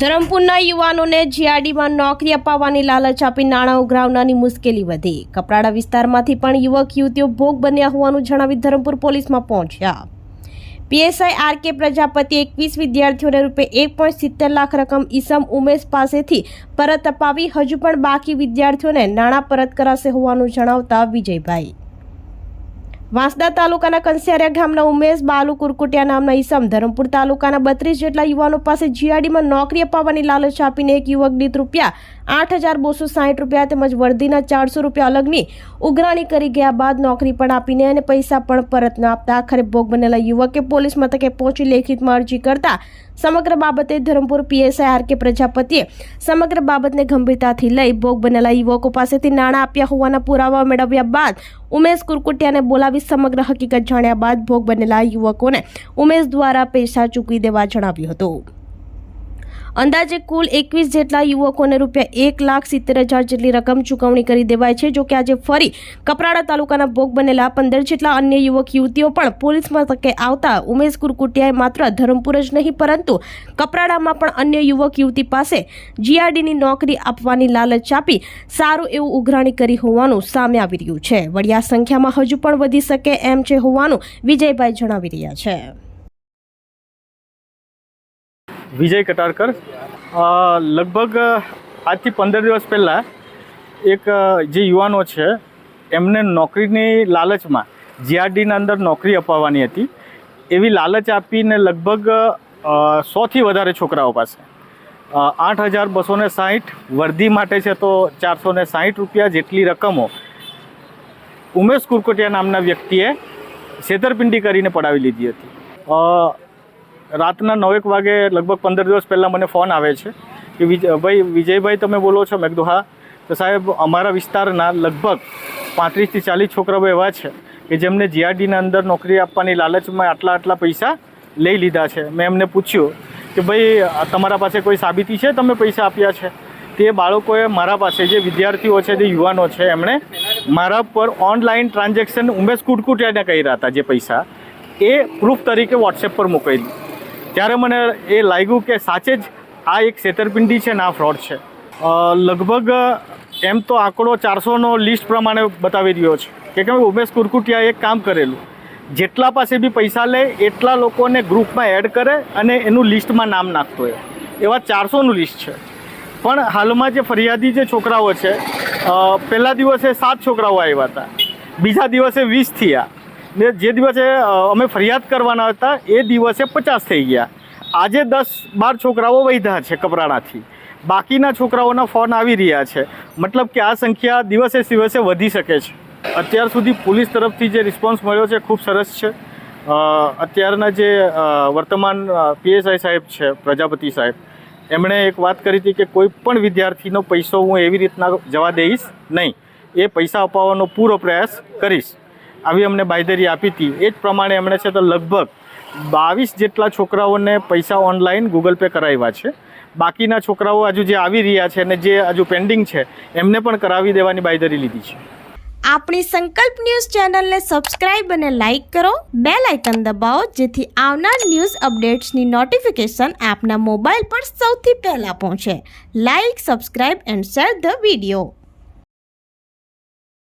ધરમપુરના યુવાનોને જીઆરડીમાં નોકરી અપાવવાની લાલચ આપી નાણાં ઉઘરાવનારની મુશ્કેલી વધી. કપરાડા વિસ્તારમાંથી પણ યુવક, યુવતીઓ ભોગ બન્યા હોવાનું જણાવી ધરમપુર પોલીસમાં પહોંચ્યા. પીએસઆઈ આર કે પ્રજાપતિ એકવીસ વિદ્યાર્થીઓને રૂપે એક પોઈન્ટ સિત્તેર લાખ રકમ ઈસમ ઉમેશ પાસેથી પરત અપાવી. હજુ પણ બાકી વિદ્યાર્થીઓને નાણાં પરત કરાશે હોવાનું જણાવતા વિજયભાઈ. વાંસદા તાલુકાના કંસિયારિયા ગામના ઉમેશ બાલુ કુરકુટિયા નામના ઈસમ ધરમપુર તાલુકાના બત્રીસ જેટલા યુવાનો પાસે જીઆરડીમાં નોકરી અપાવવાની લાલચ આપીને એક યુવક દીઠ રૂપિયા આઠ હજાર બોસો સાઠ રૂપિયા તેમજ વર્દીના ચારસો રૂપિયા અલગની ઉઘરાણી કરી ગયા બાદ નોકરી પણ આપીને અને પૈસા પણ પરત ન આપતા આખરે ભોગ બનેલા યુવકે પોલીસ મથકે પહોંચી લેખિતમાં અરજી કરતા સમગ્ર બાબતે ધરમપુર પીએસઆઈ આર કે પ્રજાપતિએ સમગ્ર બાબતને ગંભીરતાથી લઈ ભોગ બનેલા યુવકો પાસેથી નાણાં આપ્યા હોવાના પુરાવા મેળવ્યા બાદ ઉમેશ કુરકુટિયાને બોલાવી સમગ્ર હકીકત જાણ્યા બાદ ભોગ બનેલા યુવકોને ઉમેશ દ્વારા પૈસા ચૂકવી દેવા જણાવ્યું હતું. અંદાજે કુલ એકવીસ જેટલા યુવકોને રૂપિયા એક લાખ સિત્તેર હજાર જેટલી રકમ ચૂકવણી કરી દેવાય છે જોકે આજે ફરી કપરાડા તાલુકાના ભોગ બનેલા પંદર જેટલા અન્ય યુવક યુવતીઓ પણ પોલીસ મથકે આવતા ઉમેશ કુરકુટિયાએ માત્ર ધરમપુર જ નહીં, પરંતુ કપરાડામાં પણ અન્ય યુવક યુવતી પાસે જીઆરડીની નોકરી આપવાની લાલચ આપી સારું એવું ઉઘરાણી કરી હોવાનું સામે આવી રહ્યું છે. વળી આ સંખ્યામાં હજુ પણ વધી શકે એમ છે હોવાનું વિજયભાઈ જણાવી રહ્યા છે. વિજય કટારકર. લગભગ આજથી પંદર દિવસ પહેલાં એક જે યુવાનો છે, એમને નોકરીની લાલચમાં, જીઆરડીના અંદર નોકરી અપાવવાની હતી. એવી લાલચ આપીને લગભગ સોથી વધારે છોકરાઓ પાસે. આઠ હજાર બસો ને સાહીઠ વર્દી માટે છે તો ચારસો ને સાહીઠ રૂપિયા જેટલી રકમો ઉમેશ કુરકોટિયા નામના વ્યક્તિએ છેતરપિંડી કરીને પડાવી લીધી હતી. રાતના નવેક વાગે લગભગ પંદર દિવસ પહેલાં મને ફોન આવે છે કે ભાઈ, વિજયભાઈ, તમે બોલો છો મેં કીધું હા તો સાહેબ, અમારા વિસ્તારના લગભગ પાંત્રીસથી ચાલીસ છોકરાઓ એવા છે કે જેમને જીઆરડીના અંદર નોકરી આપવાની લાલચમાં આટલા આટલા પૈસા લઈ લીધા છે. મેં એમને પૂછ્યું કે ભાઈ, તમારા પાસે કોઈ સાબિતી છે? તમે પૈસા આપ્યા છે. તે બાળકોએ મારા પાસે જે વિદ્યાર્થીઓ છે, જે યુવાનો છે, એમણે મારા પર ઓનલાઈન ટ્રાન્ઝેક્શન ઉમેશ કુટકુટિયાને કર્યા હતા જે પૈસા. એ પ્રૂફ તરીકે વોટ્સએપ પર મોકલી ત્યારે મને એ લાગ્યું કે સાચે જ આ એક છેતરપિંડી છે ને આ ફ્રોડ છે. લગભગ એમ તો આંકડો ચારસોનો લિસ્ટ પ્રમાણે બતાવી રહ્યો છે. કે કેમ ઉમેશ કુરકુટિયાએ એક કામ કરેલું. જેટલા પાસે બી પૈસા લે, એટલા લોકોને ગ્રુપમાં એડ કરે અને એનું લિસ્ટમાં નામ નાખતો હોય. એવા ચારસોનું લિસ્ટ છે. પણ હાલમાં જે ફરિયાદી જે છોકરાઓ છે પહેલા દિવસે સાત છોકરાઓ આવ્યા હતા. બીજા દિવસે વીસ થયા. ને જે દિવસે અમે ફરિયાદ કરવાના હતા, એ દિવસે પચાસ થઈ ગયા. આજે દસ બાર છોકરાઓ વૈધા છે કપરાણાથી બાકીના છોકરાઓના ફોન આવી રહ્યા છે. મતલબ કે આ સંખ્યા દિવસે દિવસે વધી શકે છે. અત્યાર સુધી પોલીસ તરફથી જે રિસ્પોન્સ મળ્યો છે, ખૂબ સરસ છે. અત્યારના જે વર્તમાન પીએસઆઈ સાહેબ છે, પ્રજાપતિ સાહેબ, એમણે એક વાત કરી હતી કે કોઈ પણ વિદ્યાર્થીનો પૈસો હું એવી રીતના જવા દઈશ નહીં. એ પૈસા અપાવવાનો પૂરો પ્રયાસ કરીશ. આવી અમને બાયદરી આપી હતી. એ જ પ્રમાણે એમણે છે તો લગભગ બાવીસ જેટલા છોકરાઓને પૈસા ઓનલાઈન ગૂગલ પે કરાવ્યા છે. બાકીના છોકરાઓ હજુ જે આવી રહ્યા છે અને જે હજુ પેન્ડિંગ છે, એમને પણ કરાવી દેવાની બાયદરી લીધી છે. આપણી સંકલ્પ ન્યૂઝ ચેનલને સબસ્ક્રાઇબ અને લાઇક કરો. બે લાઇકન દબાવો, જેથી આવનાર ન્યૂઝ અપડેટ્સની નોટિફિકેશન આપના મોબાઈલ પર સૌથી પહેલાં પહોંચે. Like, subscribe and share the video.